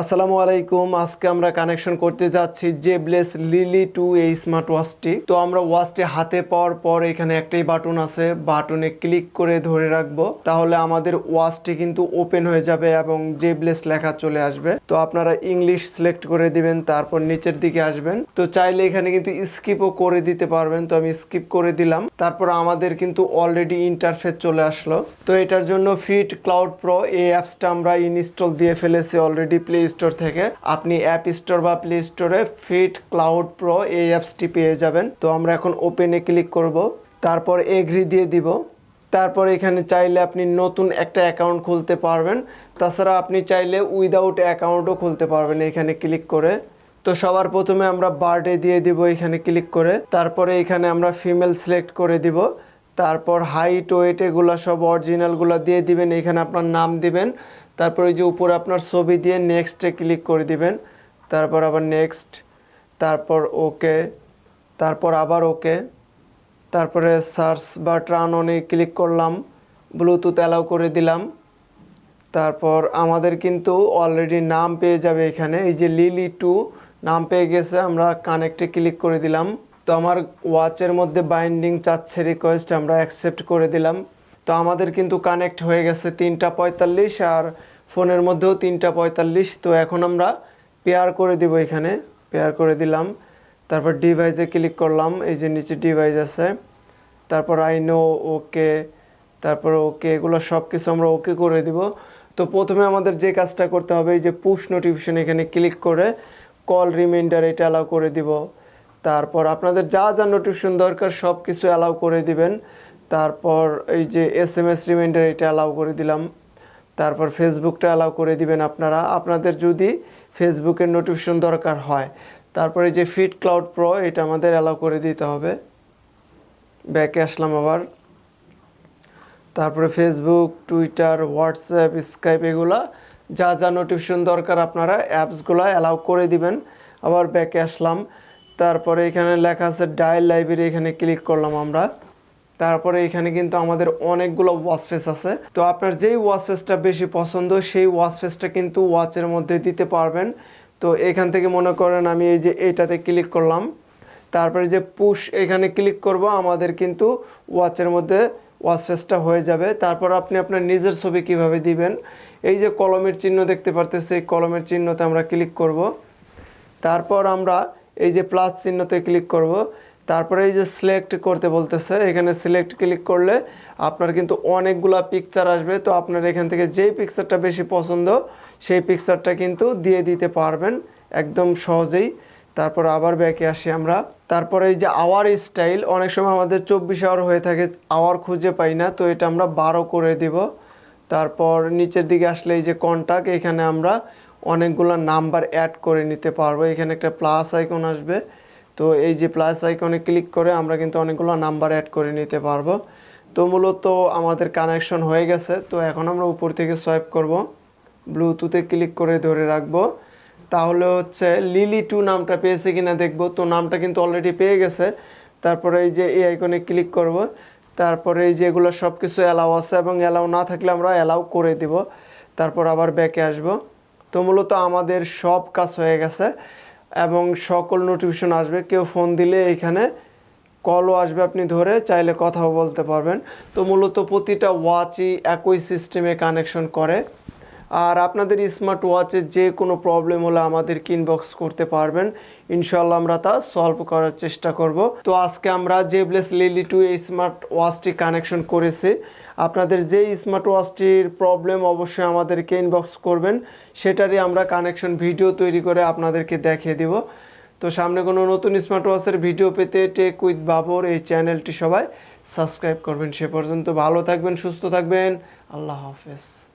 আসসালামু আলাইকুম। আজকে আমরা কানেকশন করতে যাচ্ছি জেবলেস লিলি টু এই স্মার্ট ওয়াচটি তো আমরা ওয়াচটি হাতে পাওয়ার পর এখানে একটাই বাটন আছে। বাটনে ক্লিক করে ধরে রাখব। তাহলে আমাদের ওয়াচটি কিন্তু ওপেন হয়ে যাবে এবং জেবলেস লেখা চলে আসবে। তো আপনারা ইংলিশ সিলেক্ট করে দিবেন, তারপর নিচের দিকে আসবেন। তো চাইলে এখানে কিন্তু স্কিপও করে দিতে পারবেন। তো আমি স্কিপ করে দিলাম। তারপর আমাদের কিন্তু অলরেডি ইন্টারফেস চলে আসলো। তো এটার জন্য ফিট ক্লাউড প্রো এই অ্যাপসটা আমরা ইনস্টল দিয়ে ফেলেছি অলরেডি প্লে স্টোর থেকে আপনি অ্যাপ স্টোর বা প্লে স্টোরে ফিট ক্লাউড প্রো এই অ্যাপসটি পেয়ে যাবেন। তো আমরা এখন ওপেনে ক্লিক করব, তারপর এগ্রি দিয়ে দিব। তারপর এখানে চাইলে আপনি নতুন একটা অ্যাকাউন্ট খুলতে পারবেন। তাছাড়া আপনি চাইলে উইদাউট অ্যাকাউন্টও খুলতে পারবেন এখানে ক্লিক করে। তো সবার প্রথমে আমরা বার্থডে দিয়ে দিব এখানে ক্লিক করে। তারপরে এখানে আমরা ফিমেল সিলেক্ট করে দিব। তারপর হাইট ওয়েট এগুলো সব অরিজিনালগুলো দিয়ে দিবেন। এখানে আপনার নাম দিবেন। তারপর এই যে উপরে আপনার ছবি দিয়ে নেক্সটে ক্লিক করে দিবেন। তারপর আবার নেক্সট তারপর ওকে তারপর আবার ওকে তারপরে সার্চ বা ট্রান অনে ক্লিক করলাম ব্লুটুথ অ্যালাউ করে দিলাম। তারপর আমাদের কিন্তু অলরেডি নাম পেয়ে যাবে এখানে, এই যে লিলি টু নাম পেয়ে গেছে, আমরা কানেক্টে ক্লিক করে দিলাম। তো আমার ওয়াচের মধ্যে বাইন্ডিং চাচ্ছে রিকোয়েস্ট আমরা অ্যাকসেপ্ট করে দিলাম। তো আমাদের কিন্তু কানেক্ট হয়ে গেছে তিনটা পঁয়তাল্লিশ আর ফোনের মধ্যেও তিনটা পঁয়তাল্লিশ। তো এখন আমরা পেয়ার করে দিব এখানে পেয়ার করে দিলাম। তারপর ডিভাইসে ক্লিক করলাম, এই যে নিচে ডিভাইস আছে। তারপর আইনো ওকে তারপর ওকে এগুলো সব কিছু আমরা ওকে করে দিব। তো প্রথমে আমাদের যে কাজটা করতে হবে, এই যে পুশ নোটিফিকেশন এখানে ক্লিক করে কল রিমাইন্ডার এটা অ্যালাউ করে দিব। তারপর আপনাদের যা যা নোটিফিকেশন দরকার সব কিছু অ্যালাউ করে দিবেন। তারপর এই যে এস এম এস রিমাইন্ডার এটা অ্যালাউ করে দিলাম। তারপর ফেসবুকটা অ্যালাউ করে দিবেন আপনারা। আপনাদের যদি ফেসবুকের নোটিফিকেশন দরকার হয়, তারপরে যে ফিট ক্লাউড প্রো এটা আমাদের অ্যালাউ করে দিতে হবে। ব্যাকে আসলাম আবার। তারপরে ফেসবুক টুইটার হোয়াটসঅ্যাপ স্কাইপ এগুলা যা যা নোটিফিকেশন দরকার আপনারা অ্যাপসগুলো অ্যালাউ করে দিবেন। আবার ব্যাকে আসলাম। তারপরে এখানে লেখা আছে ডায়াল লাইব্রেরি এখানে ক্লিক করলাম আমরা। তারপরে এখানে কিন্তু আমাদের অনেকগুলো ওয়াচ ফেস আছে। তো আপনার যেই ওয়াচ ফেসটা বেশি পছন্দ, সেই ওয়াচ ফেসটা কিন্তু ওয়াচের মধ্যে দিতে পারবেন। তো এখান থেকে মনে করেন আমি এই যে এইটাতে ক্লিক করলাম। তারপরে যে পুশ এখানে ক্লিক করব, আমাদের কিন্তু ওয়াচের মধ্যে ওয়াচ ফেসটা হয়ে যাবে। তারপর আপনি আপনার নিজের ছবি কীভাবে দিবেন? এই যে কলমের চিহ্ন দেখতে পারতেছে, এই কলমের চিহ্নতে আমরা ক্লিক করব। তারপর আমরা এই যে প্লাস চিহ্নতে ক্লিক করব। তারপরে এই যে সিলেক্ট করতে বলতেছে, এখানে সিলেক্ট ক্লিক করলে আপনার কিন্তু অনেকগুলা পিকচার আসবে। তো আপনার এখান থেকে যেই পিকচারটা বেশি পছন্দ, সেই পিকচারটা কিন্তু দিয়ে দিতে পারবেন একদম সহজেই। তারপর আবার ব্যাকে আসি আমরা। তারপরে এই যে আওয়ার স্টাইল অনেক সময় আমাদের চব্বিশ আওয়ার হয়ে থাকে আওয়ার খুঁজে পাই না, তো এটা আমরা বারো করে দিব। তারপর নিচের দিকে আসলে এই যে কন্ট্যাক্ট এখানে আমরা অনেকগুলো নাম্বার অ্যাড করে নিতে পারব। এখানে একটা প্লাস আইকন আসবে। তো এই যে প্লাস আইকনে ক্লিক করে আমরা কিন্তু অনেকগুলো নাম্বার অ্যাড করে নিতে পারব। তো মূলত আমাদের কানেকশন হয়ে গেছে। তো এখন আমরা উপর থেকে সোয়াইপ করব। ব্লুটুথে ক্লিক করে ধরে রাখব। তাহলে হচ্ছে লিলি টু নামটা পেয়েছে কিনা দেখব। তো নামটা কিন্তু অলরেডি পেয়ে গেছে। তারপরে এই যে এই আইকনে ক্লিক করব। তারপরে এই যে এগুলো সব কিছু অ্যালাউ আছে এবং অ্যালাউ না থাকলে আমরা অ্যালাউ করে দিব। তারপর আবার ব্যাকে আসব। তো মূলত আমাদের সব কাজ হয়ে গেছে। এবং সকল নোটিফিকেশন আসবে। কেউ ফোন দিলে এখানে কলও আসবে আপনি ধরে, চাইলে কথাও বলতে পারবেন। তো মূলত প্রতিটা ওয়াচই একই সিস্টেমে কানেকশন করে। আর আপনাদের স্মার্ট ওয়াচে যে কোনো প্রবলেম হলে আমাদের ইনবক্স করতে পারবেন। ইনশাল্লাহ আমরা তা সলভ করার চেষ্টা করব। তো আজকে আমরা জেবলেস লিলি টু এই স্মার্ট ওয়াচটি কানেকশন করেছি। আপনাদের যে স্মার্ট ওয়াচটির প্রবলেম অবশ্যই আমাদেরকে ইনবক্স করবেন, সেটারই আমরা কানেকশন ভিডিও তৈরি করে আপনাদেরকে দেখিয়ে দিব। তো সামনে কোনো নতুন স্মার্ট ওয়াচের ভিডিও পেতে টেক উইথ বাবর এই চ্যানেলটি সবাই সাবস্ক্রাইব করবেন। সে পর্যন্ত ভালো থাকবেন, সুস্থ থাকবেন। আল্লাহ হাফেজ।